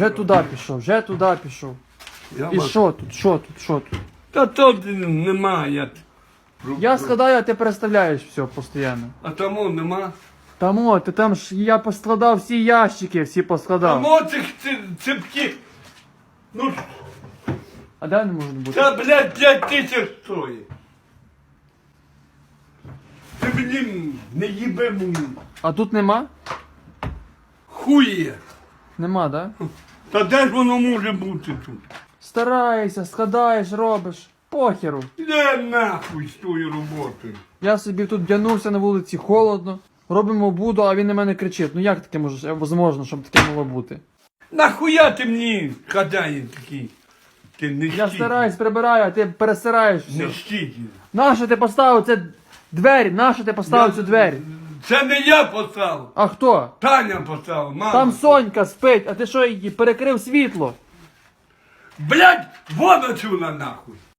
Вже туди пішов, вже туди пішов. Я І вас- що тут, що тут, що тут? Та тут немає. Я складаю, а ти переставляєш все постійно. А тому нема. Там о, ти там ж я пострадав всі ящики, всі А поскладав. моцих цепків. Ну, А де не можуть бути? це, блядь, 5 тисяч стоїть. Ти мені не їбе мені. А тут нема? Хує. Нема, да? Та де ж воно може бути тут? Стараєшся, складаєш, робиш. Похеру. Де нахуй з тою роботою? Я собі тут вдягнувся на вулиці, холодно. Робимо буду, а він на мене кричить. Ну як таке може, возможно, щоб таке могло бути? Нахуя ти мені хазяїн такий? Ти не Я стараюсь, прибираю, а ти пересираєш все. Не щитін. Нащо ти поставив це двері? Нащо ти поставив цю двері? Це не я поставив. А хто? Таня поставила, мама. Там Сонька спить, а ти що її перекрив світло? Блять, воду цю на нахуй.